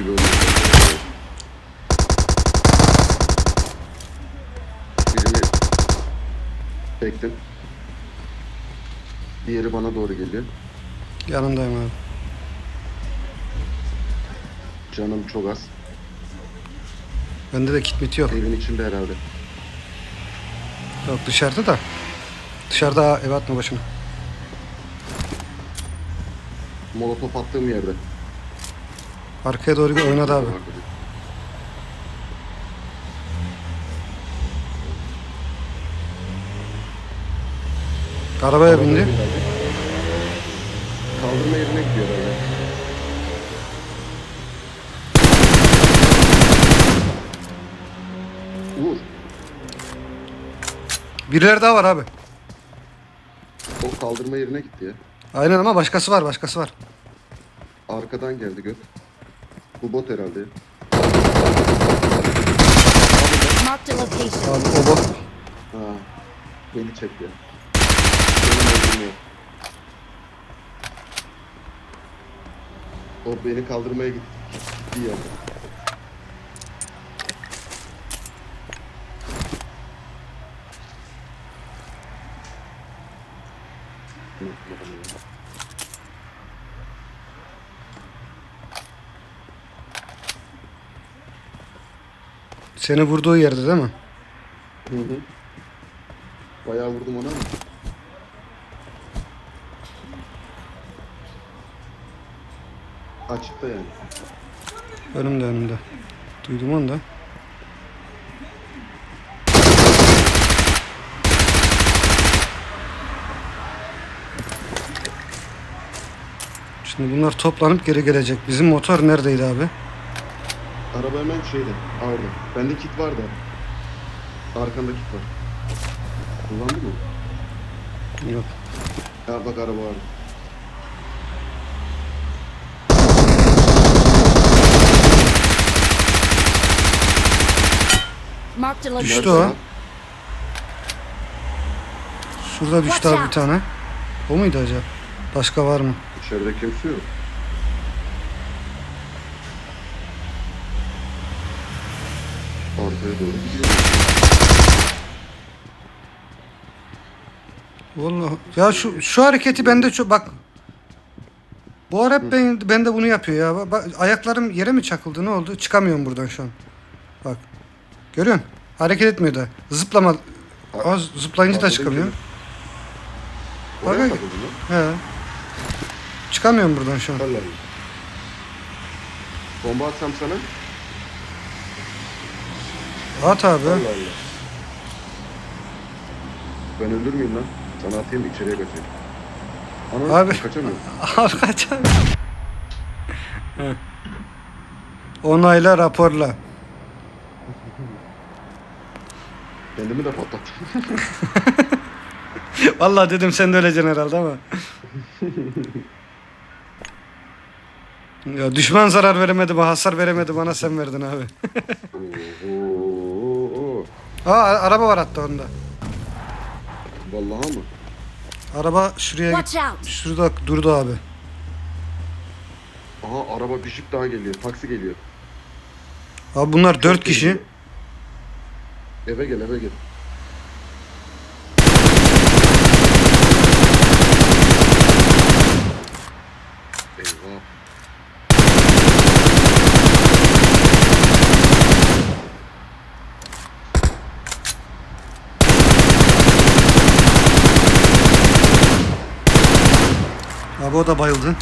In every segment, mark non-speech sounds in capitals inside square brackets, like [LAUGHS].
gibi olmuş. Birini çektim. Diğeri bana doğru geliyor. Yanındayım abi. Canım çok az. Bende de kit mit yok. Evin içinde herhalde. Yok dışarıda da. Dışarıda eve atma başına. Molotof attığım yerde. Arkaya doğru bir oynadı abi. Arabaya bindi. Kaldırma yerine gidiyor herhalde. Uğur, Birileri daha var abi. o kaldırma yerine gitti ya. Aynen ama başkası var başkası var. Arkadan geldi göt. Bu bot herhalde. Marked a location. Abi o bot. Ha, beni çekti. Benim öldürmüyor. O beni kaldırmaya gitti. Gitti yani. Seni vurduğu yerde değil mi? Hı hı. Bayağı vurdum ona ama. Açıkta yani. Önümde önümde. Duydum onu da. Şimdi bunlar toplanıp geri gelecek. Bizim motor neredeydi abi? Araba hemen şeyde, orada. Bende kit var da. Arkanda kit var. Kullandın mı? Yok. Ya bak araba var. Marked a Düştü o. Şurada düştü Watch abi bir out. tane. O muydu acaba? Başka var mı? İçeride kimse yok. Arkaya doğru. Vallahi ya şu şu hareketi bende çok bak. Bu ara hep ben, ben de bunu yapıyor ya. Bak, ayaklarım yere mi çakıldı ne oldu? Çıkamıyorum buradan şu an. Bak. Görüyorsun? Hareket etmiyor da. Zıplama. Az zıplayınca da çıkamıyor. Oraya Bak- takıldın lan. He. Çıkamıyorum buradan şu an. Bomba atsam sana. At abi. Allah Allah. Ben müyüm lan? Sana atayım içeriye kaçayım. Ana Abi. kaçamıyorum. [LAUGHS] Abi kaç abi. He. Onayla raporla. [LAUGHS] Kendimi de patlattım. [LAUGHS] Vallahi dedim sen de öleceksin herhalde ama. Ya düşman zarar veremedi bana, hasar veremedi bana sen verdin abi. Oo, Aa a- araba var hatta onda. Vallahi mı? Araba şuraya Watch git. out. Şurada durdu abi. Aha araba bir jip daha geliyor. Taksi geliyor. Abi bunlar dört kişi. geliyor. Eve gel eve gel. Eyvah. Abi o da bayıldı.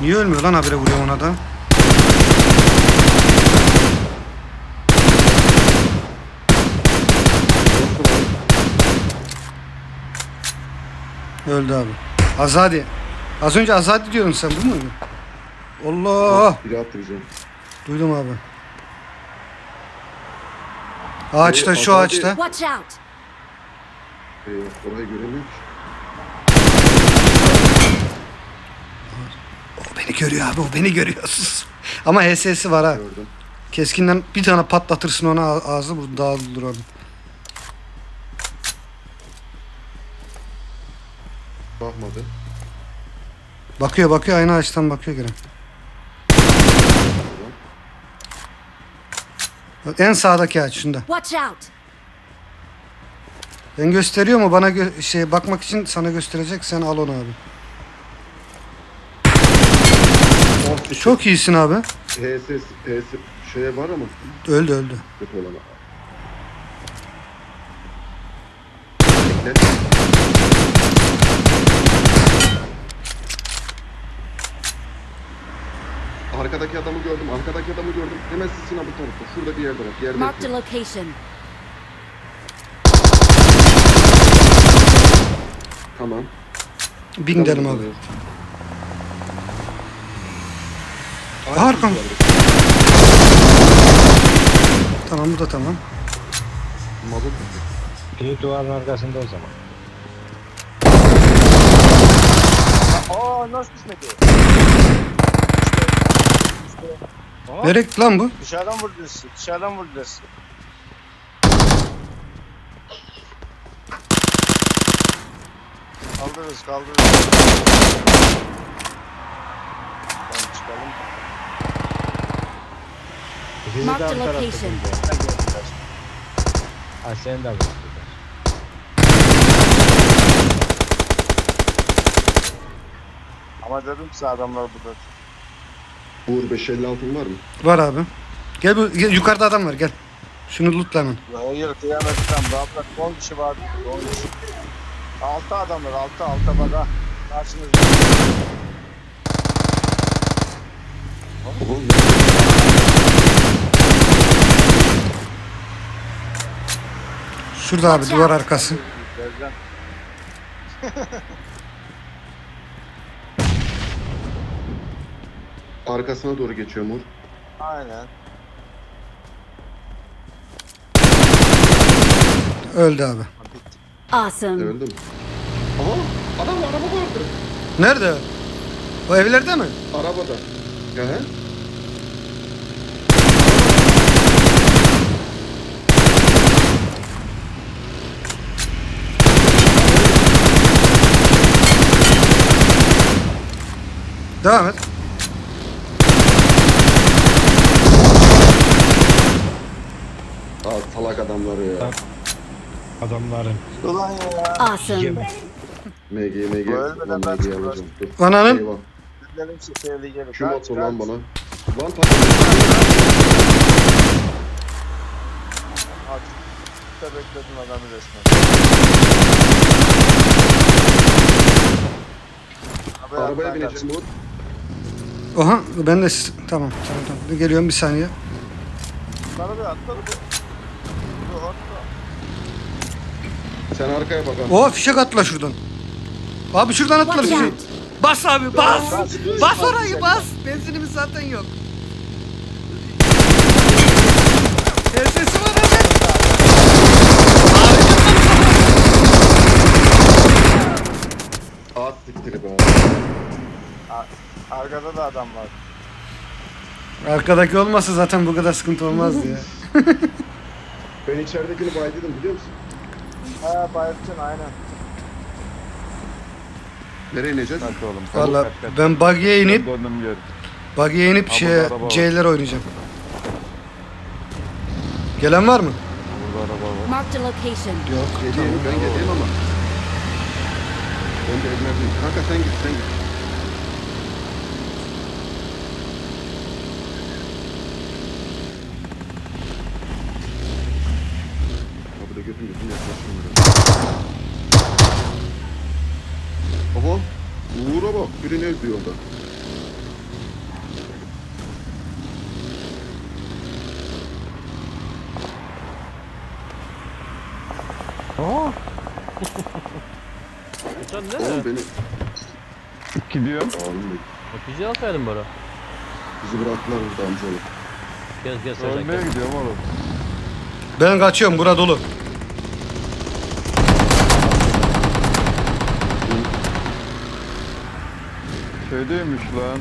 Niye ölmüyor lan habire vuruyor ona da? Öldü abi. Azadi. Az önce Azadi diyordun sen bu muydu? Allah. Biri attı bize. Duydum abi. Ağaçta şu ağaçta. Watch out. Eyvah orayı göremiyorum ki. O beni görüyor abi o beni görüyor. [LAUGHS] Sus. Ama HS'si var ha. Gördüm. Keskinden bir tane patlatırsın ona ağ- ağzı bu dağılır onun. Bakmadı. Bakıyor bakıyor aynı ağaçtan bakıyor gene. En sağdaki ağaç şunda. Watch out! Ben gösteriyor mu bana gö- şey bakmak için sana gösterecek sen al onu abi. Oh, Çok iyisin abi. HS, HS şeye var ama Öldü öldü. kötü. Bekle. Arkadaki adamı gördüm. Arkadaki adamı gördüm. Hemen sizin bu tarafta. Şurada bir yerde bak. Yerde Marked a yatıyor. location. Tamam. Bin Tamam, abi. tamam. Aha, arkam. Tamam bu da tamam. Mazot. Kilit duvarın arkasında o zaman. Aa nasıl düşmedi? Nereye gitti lan bu? dışarıdan vurdu sizi. Dışarıdan vurdu sizi. Kaldırırız kaldırırız. Tamam çıkalım. İkisi de a tarafta location. şimdi. Ha, sen de vurdular. Ama dedim size adamlar burada. Uğur 556 var mı? Var abi. Gel, bu, gel yukarıda adam var gel. Şunu lootla hemen. Hayır kıyametten daha bırak 10 kişi var. 10 kişi. 6 adamlar 6 6 bak. Karşınızda. Oho. Şurada abi duvar arkası. [LAUGHS] Arkasına doğru geçiyor Uğur. Aynen. Öldü abi. Awesome. Öldü mü? Aha! Adam araba vardı. Nerede? O evlerde mi? Arabada. Hı hı. Devam et. Aa, salak adamları ya. Adamların Ulan ya. Awesome. yeme. MG, MG. Ölmeden Lan ben MG alacağım. Dur. Ananın. Eyvah. Gelip. Şu motor lan bana. Lan tak. Açıkta bekledim adamı resmen. Abi Arabaya bineceğim. Oha ben de tamam tamam tamam. Geliyorum bir saniye. Arabaya atla bir. Dur, atla. Sen arkaya bak abi. Oha fişek atla şuradan. Abi şuradan atla Watch fişeği. Bas abi bas. Bas, Bas bas, orayı bas. Benzinimiz zaten yok. Sesi var abi. Aa siktir be. Arkada da adam var. Arkadaki olmasa zaten bu kadar sıkıntı olmazdı ya. Ben içeridekini baydıydım biliyor musun? Ha bayılttın aynen. Nereye ineceğiz? Kaç oğlum? Valla Kaç, kaç. ben buggy'e inip Döndüm geri. buggy'e inip şey araba var. C'ler oynayacağım. Gelen var mı? Burada araba var. Marked a location. Yok. Geleyim ben geleyim ama. Ben de evlerdeyim. Kanka sen git sen git. Abi da götüm götüm yaklaşmıyor. Oha. Uğur'a bak. Biri ne öldü yolda. Sen Oğlum ne? beni... Gidiyorum. Oğlum Bizi alsaydın bana. bizi bıraktılar burada amcaoğlu. Gel Sercan Ölmeye gidiyorum oğlum. Ben kaçıyorum bura dolu. Şeydeymiş lan.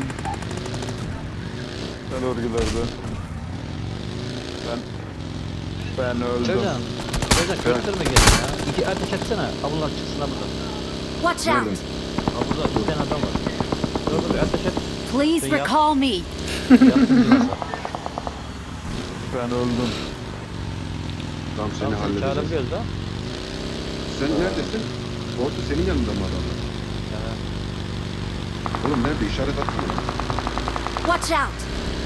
Sen örgülerde. Ben... Ben öldüm. Sercan. Sercan köftürme gel ya. İki ateş etsene. Ha bunlar çıksın ha buradan. Watch out! Ha burada bir tane adam var. Please Sen yap. recall me. [LAUGHS] Ben öldüm. Tamam seni Tamam, halledeceğiz. çağırabiliyoruz da. Sen neredesin? Orta senin yanında mı adamlar? Oğlum nerede işaret atsana. Watch out.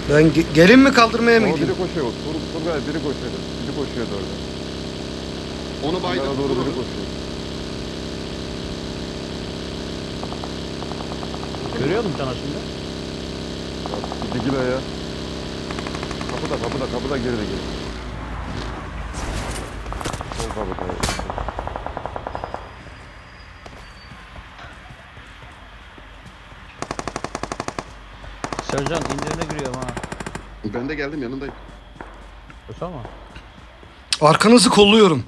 Ben ge- gelin mi kaldırmaya mı O gideyim? biri koşuyor. Tur, Turgay biri koşuyordu. Biri koşuyordu orada. Onu baydım. doğru vur biri koşuyor. Görüyor musun sana şimdi? Dikil ya. Kapıda kapıda kapıda geride gir. Sol kapıda. Sercan indirine giriyorum ha. Ben de geldim yanındayım. Kusura mı? Arkanızı kolluyorum.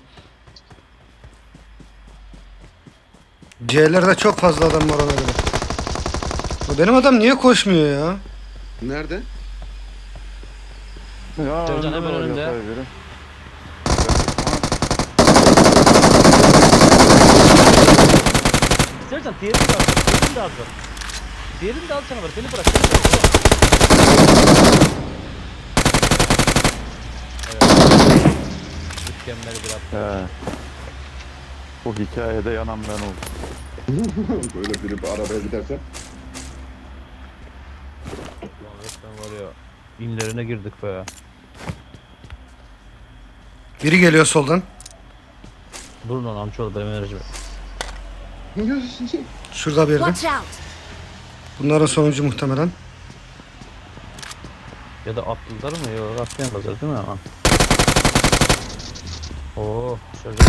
C'lerde çok fazla adam var ona göre. Bu Benim adam niye koşmuyor ya? Nerede? Ya Sercan hemen var, önünde. yatay biri. Sercan diğerini de al. Diğerini de al. Diğerini de al sana var. Beni bırak. Beni bırak. Evet. Mükemmel bir atma. He. Bu hikayede yanan ben oldum. [LAUGHS] Böyle biri bir arabaya giderse. Ulan resmen var ya. İnlerine girdik be. Biri geliyor soldan. Dur lan amcaoğlu benim enerjim. Şurada bir yerde. Watch out. Bunların sonuncu muhtemelen. Ya da atlılar mı? Yok atlayamazlar değil mi ama? Oo, Sercan.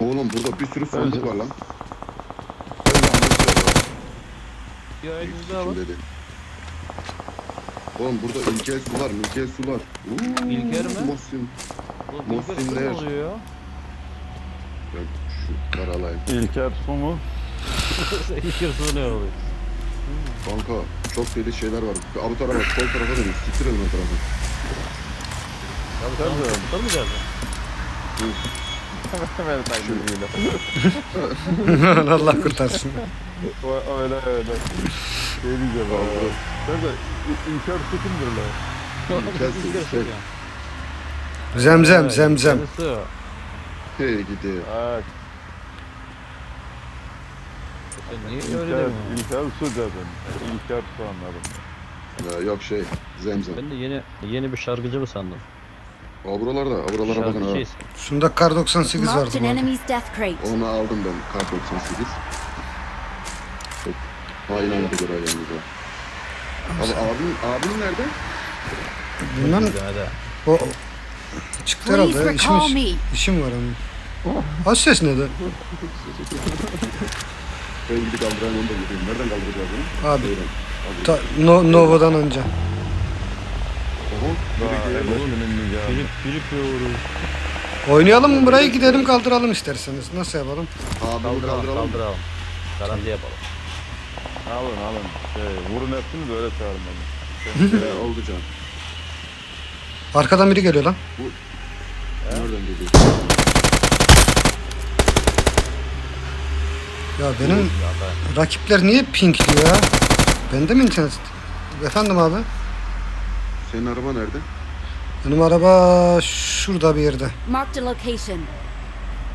Oğlum burada bir sürü sandık var lan. Ya elimizde var. İçinde de. Oğlum burada ilkel sular, milkel sular. Oo, İlker mi? Muhsin. Oğlum. İlker ne oluyor ya? Ya şu karalayım. İlker su mu? [LAUGHS] İlker su ne oluyor? Kanka çok deli şeyler var. Abi tarafa, sol tarafa dönün. Siktir edin o tarafa. Mı? Hemen [LAUGHS] taklidiyla. [LAUGHS] Allah kurtarsın. Öyle öyle. Şey diyeceğim abi. İ- İlker su kimdir lan? İlker ya. Zemzem zemzem. Hey gidi. Ha, Sen niye öyle demiyorsun? İlker su dedim. İlker su anladım. Ya, yok şey, zemzem. Ben de yeni yeni bir şarkıcı mı sandım? Aa buralarda, aa, buralara bakın ha. Şarkıcıyız. Şunda kar 98 Marked vardı. an bu arada. enemy's death crate. Onu aldım ben, kar 98. Çok aynen bir göre yanımıza. Abi abin, abin nerede? Bilmem Hadi. o çıktı herhalde. ya. recall İşim, me. işim var onun. Az ses ne de? Ben gidip kaldıran onu da gideyim. Nereden kaldıracağız onu? Abi. ta, no, Nova'dan önce. Oho, Daha biri geliyor. elbisinin nikahı. Filip Filip yoğurur. Oynayalım mı burayı gidelim kaldıralım isterseniz. Nasıl yapalım? Abimi Kaldıralım kaldıralım. kaldıralım. Garanti yapalım. Alın alın. Şey, vurun hepsini de öyle çağırın beni. [LAUGHS] Ee, oldu can. Arkadan biri geliyor lan. Nereden geliyor? Ya benim Ya ben rakipler niye pinkliyor ya? Bende mi internet? Efendim abi? Senin araba nerede? Benim araba şurada bir yerde. Marked a location.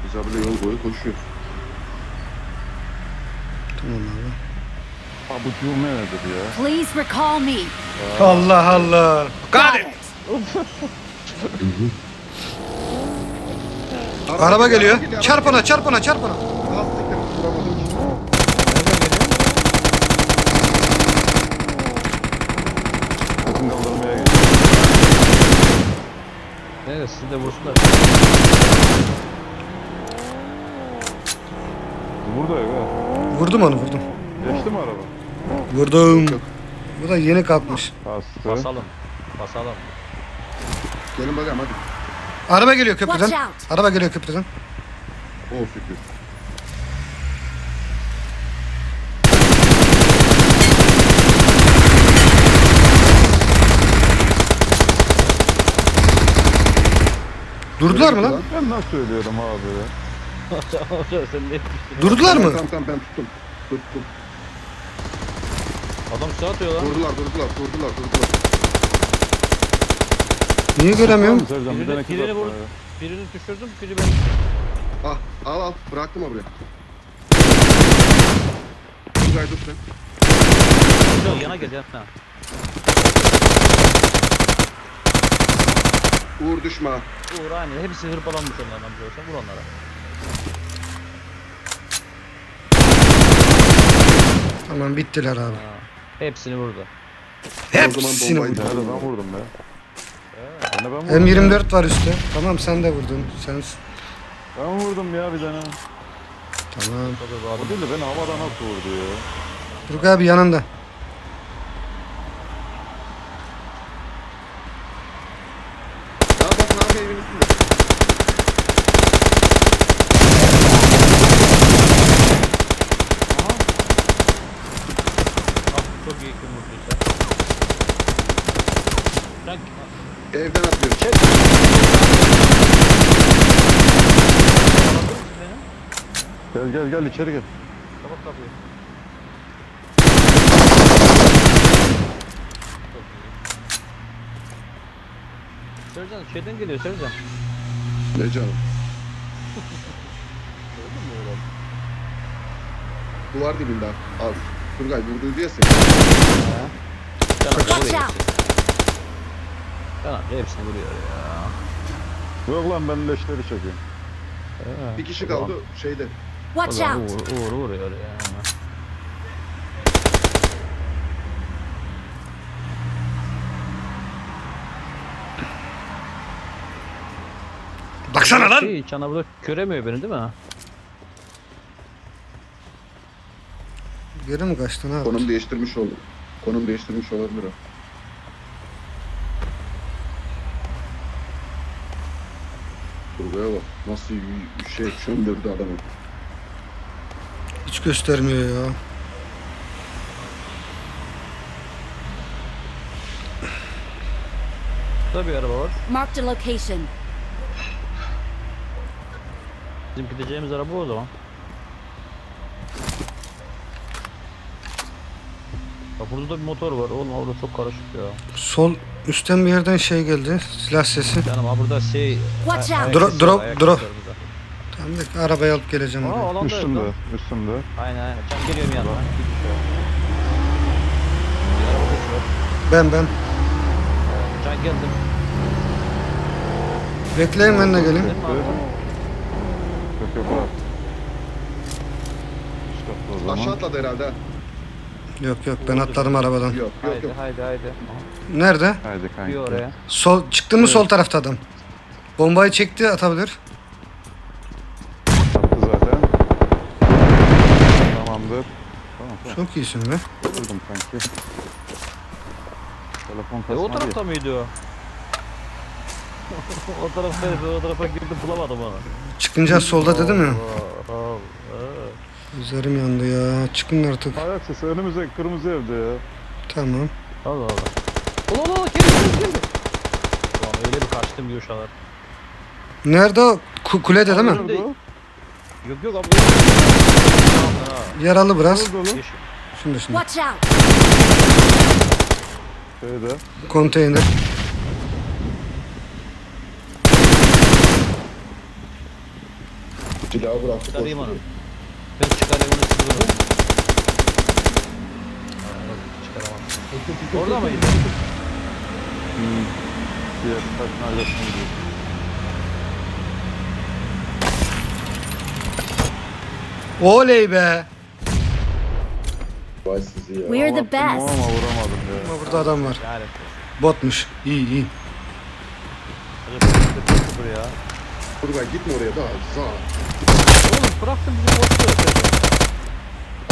Biz abiyle yol boyu koşuyoruz. Tamam abi. Ha bu cümle nedir ya? Please recall me. Allah Allah. Got it. Araba geliyor. Çarp ona çarp ona çarp ona. Ah siktir, vuramadım ki. Bakın kaldırmaya gidiyor. Neyse siz de vursunlar. Burada ya. Vurdum onu vurdum. Geçti mi araba? Vurdum. Bu da yeni kalkmış. Bastı. Basalım. Basalım. Gelin bakalım hadi. Araba geliyor köprüden. Watch out. Araba geliyor köprüden. Oh şükür. Durdular mı lan? Ben nasıl söylüyorum abi ya? Sen ne? Durdular mı? Tamam tamam ben tuttum. Tuttum. Adam silah atıyor lan. Durdular durdular durdular durdular. Niye göremiyorum? Sercan bir Birini- tane kız birini ya. Birini düşürdüm, biri ben. Ah al al bıraktım oraya. Turgay dur sen. Gel, yana gel yana. Uğur düşme. Uğur aynı. Hepsi hırpalanmış onlardan biliyorsan. Vur onlara. Tamam bittiler abi. Ha. Hepsini vurdu. Hepsini vurdu. Nerede ben vurdum be. Ben de ben vurdum. M24 var üstte. Tamam sen de vurdun. Sen Ben vurdum ya bir tane. tamam. O değil de beni havada nasıl vurdu ya? Turgay abi yanında. Ya bak ne yapıyor evin üstünde. Ah, çok iyi kim vurduysa. Frank. Evden atıyor. Çek. Anladın mı beni? Gel gel içeri gel. Kapat kapıyı. Sercan şeyden geliyor Sercan. Ne canım? Duvar dibinde al. Turgay vurdu diye seni. Amca Watch vuruyor out! hepsini. Can amca hepsini vuruyor ya. Yok lan ben leşleri çekiyorum. Ha, Bir kişi o zaman- kaldı şeyde. O Watch zaman out! Uğur, Uğur vuruyor ya. Baksana lan. Şey, Can abla göremiyor beni değil mi? Geri mi kaçtın abi? Konum değiştirmiş oldu. Konum değiştirmiş olabilir o. Turgay'a bak. Nasıl y- şey çöndürdü adamı. Göstermiyor ya. Burada bir araba var. Marked a location. Bizim gideceğimiz araba o zaman. Bak burada da bir motor var. Oğlum orada çok karışık ya. Sol üstten bir yerden şey geldi. Silah sesi. Canım ha burada şey... Watch out. ayak Drop- drop- drop. Tamam bekle arabayı alıp geleceğim Aa oraya. alanda yok Üstümde, lan. üstümde. Aynen aynen. Can geliyorum yanına. Bir araba. Ben ben. Can geldim. Bekleyin ben de geleyim. Değil mi abi? Yok yok var. İşte o zaman. Aşağı atladı herhalde. ha. Yok yok ben atladım arabadan. Yok yok Haydi yok. haydi haydi. Nerede? Haydi kanka. Bir oraya. Sol çıktı mı sol tarafta adam? Bombayı çekti atabilir. Attı zaten. Tamamdır. Tamam tamam. Çok iyisin be. Vurdum kanki. Telefon E kasmadı. o tarafta mıydı o? [LAUGHS] o taraftaydı. O tarafa girdim bulamadım onu. Çıkınca solda dedi mi? Allah, Allah. Üzerim yandı ya. Çıkın artık. Ayak sesi önümüzde kırmızı evde ya. Tamam. Allah Allah. Allah Allah geldi geldi geldi. Ulan öyle bir kaçtım ki uşalar. Nerede o? Ku- kulede değil mi? Nerede? Yok yok abi. Yaralı biraz. Nerede oğlum? Yeşil. Şimdi şimdi. Watch out! Şeyde. Konteyner. Silahı bıraktı. Çıkarayım onu. Ben çıkarayım onu siz vurun. Çıkaramam. Orada mıydı? Hmm. Diğer taşın arkasına Oley be. Vay sizi ya. We're the Attım Ama best. vuramadım ya. Ama burada adam var. Botmuş. İyi iyi. Ya. Turgay gitme oraya daha. Sağ. Oğlum bıraktım bizi boş.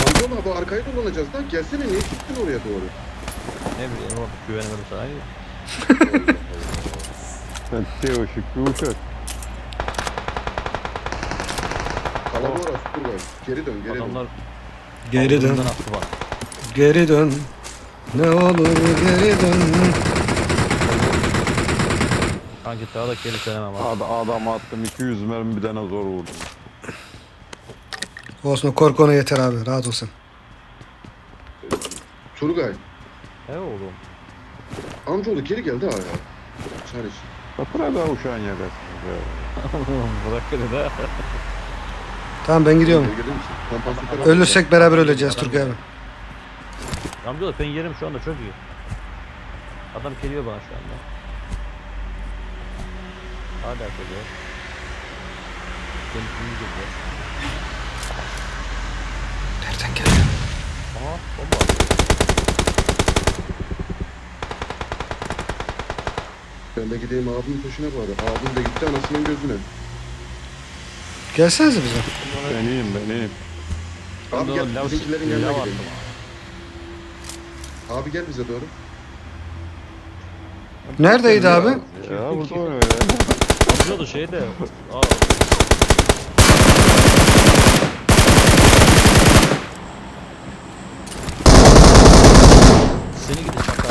Amcaoğlu bu arkayı dolanacağız lan. Gelsene niye gittin oraya doğru? Ne bileyim oğlum güvenemedim sana. Sen Teo Şükrü Uçak. Kalabalık orası. Geri dön geri dön. Adamlar Geri dön. Bundan attı bana. Geri dön. Ne olur geri dön. Kanki daha da geri dönemem abi. Ad adam attım 200 mermi bir tane zor vurdum. Olsun o korku ona yeter abi. Rahat olsun. Turgay. He oğlum. Amcaoğlu geri geldi ha ya. Çarış. Kapıra da uşağın ya. Bırak beni [LAUGHS] de. Tamam ben gidiyorum. Ölürsek beraber öleceğiz Turgay abi. Amcaoğlu ben yerim şu anda çok iyi. Adam geliyor bana şu anda. Hala geliyor. Beni iyi geliyor. Nereden geliyor? Aha bomba. Ben de gideyim abimin peşine bari. Abim de gitti anasının gözüne. Gelsenize bize. Ben iyiyim ben iyiyim. Abi Lav- gel bizimkilerin yanına lav gidelim. attım. Abi gel bize doğru. Neredeydi abi? Ya burada oynuyor ya. [LAUGHS] Amcaoğlu şeyde. Aa. Seni gidi çakal.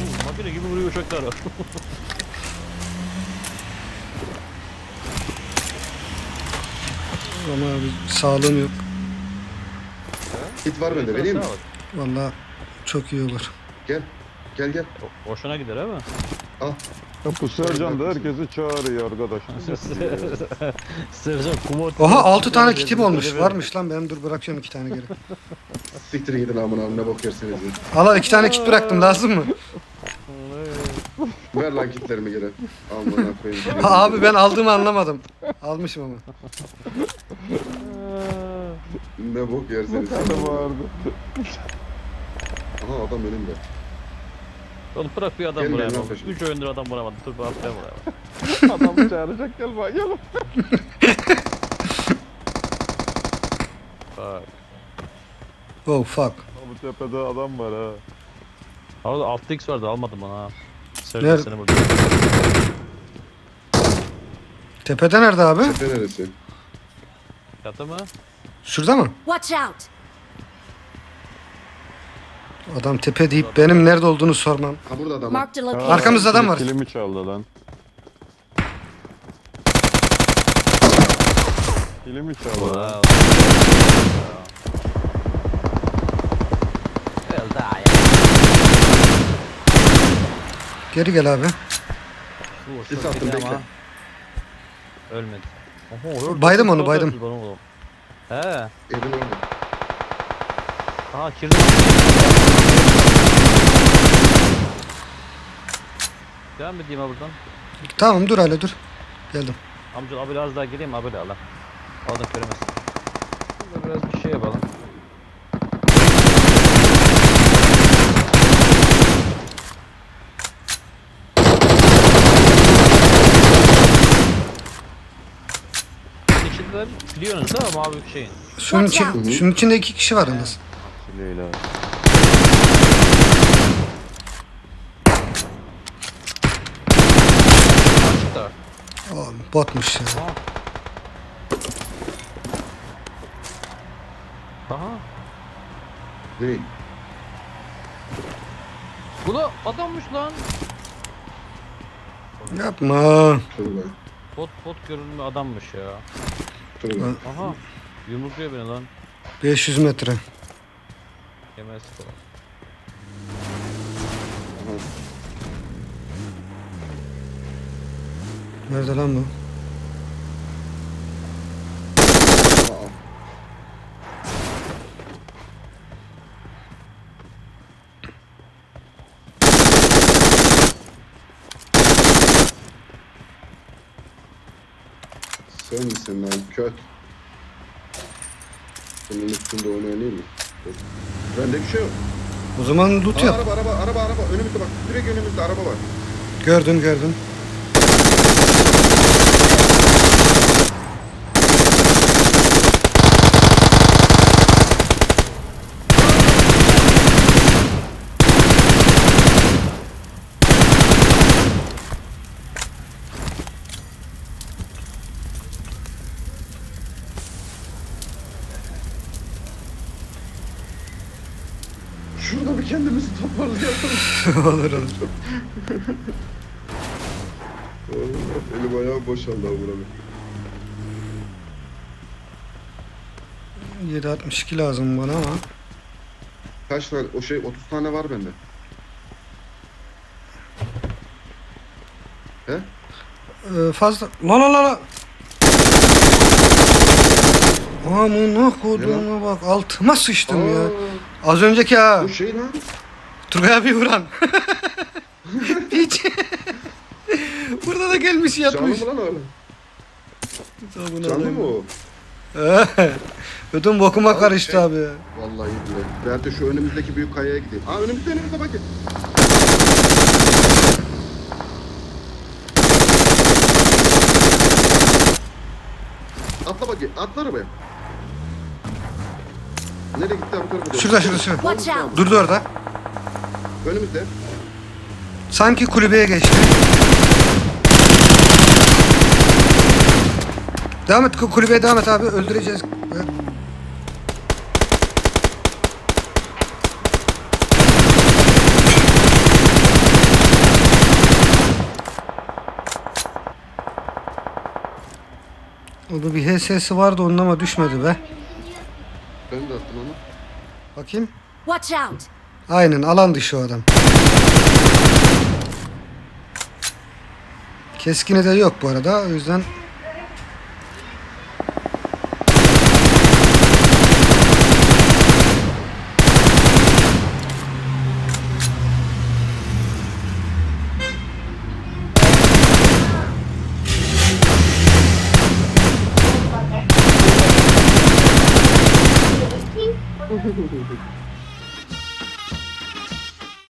Oo, Makine vuruyor uçaklar. Ama abi sağlığım yok. Git var bende vereyim mi? Sağ ol. Vallahi çok iyi olur. Gel. Gel gel. O- Hoşuna gider ama. Al. Ya bu Sercan da herkesi çağırıyor arkadaş. [LAUGHS] Sercan kumot. Oha 6 tane kitim olmuş. Varmış lan benim dur bırakıyorum 2 tane geri. Siktirin gidin amına amına bok yerseniz. Al al 2 tane kit bıraktım lazım mı? Ver lan kitlerimi geri. Amına koyayım. [LAUGHS] Ha, abi ben aldığımı anlamadım. Almışım ama. Ne bok yerseniz. Adam vardı. Aha adam önümde. Oğlum bırak bir adam Gelmeyin buraya. lan peşime. Üç oyundur adam vuramadı. Dur ben buraya. bak. Adam çağıracak gel bak gel. Bak. Oh fuck. Bu tepede adam var ha. Orada 6x vardı almadım onu ha. Seni burada. Tepede nerede abi? Tepe neresi? Yatı mı? Şurada mı? Watch out! Adam tepe deyip benim nerede olduğunu sormam. Ha burada adam. var. Marked a Ha, location. Arkamızda adam var. Kilimi çaldı lan. Kilimi çaldı lan. Wow. Geri gel abi. Sis attım, bekle. ama Ölmedi. Oho, öldü. Baydım onu, baydım. öldü bana oğlum. He. Evin orada. Aha kirli. Devam edeyim ha buradan. Tamam dur hala dur. Geldim. Amca abi biraz daha geleyim abi al. Oradan göremez. Burada biraz bir şey yapalım. İçindeler biliyorsunuz değil mi mavi bir şeyin? Şunun, için, şunun içinde iki kişi var yalnız. Leyla. Açıkta. Oh, botmuş ya. Aha. Ne? Bu da adammış lan. Yapma. Bot bot görünümlü adammış ya. Aha. Yumrukluyor beni lan. 500 metre. Yemez falan. Nerede lan bu? Sen misin lan köt? Senin üstünde oynayayım mı? Bende bir şey yok. O zaman loot Aa, yap. araba araba araba araba önümüzde bak direkt önümüzde araba var. Gördüm gördüm. Şu şurada bir kendimizi toparlayalım. [LAUGHS] olur olur. Elim ayağım boşaldı abi. 762 lazım bana ama. Kaç tane? O şey 30 tane var bende. He? Ee, fazla. La la la la. Amına koduğuma bak altıma sıçtım ya. Aa, Az önceki ha. Bu şey lan. Turgay abi vuran. [LAUGHS] Hiç. Burada da gelmiş Canlı yatmış. mı lan? Amına Canlı mı o? [LAUGHS] Ödüm bokuma Abi karıştı şey- abi. Vallahi bile. Ben de şu önümüzdeki büyük kayaya gideyim. Aa önümüzde önümüzde bakın. Atla bakayım. Atla arabaya. Nereye gitti abi? Şurada, şurada, şurada. Out. Durdu orada. Önümüzde. Sanki kulübeye geçti. Devam et ku- kulübeye devam et abi öldüreceğiz. Orada bir HS'si vardı onun ama düşmedi be. Ben de attım onu. Bakayım. Watch out. Aynen alan dışı o adam. Keskini de yok bu arada o yüzden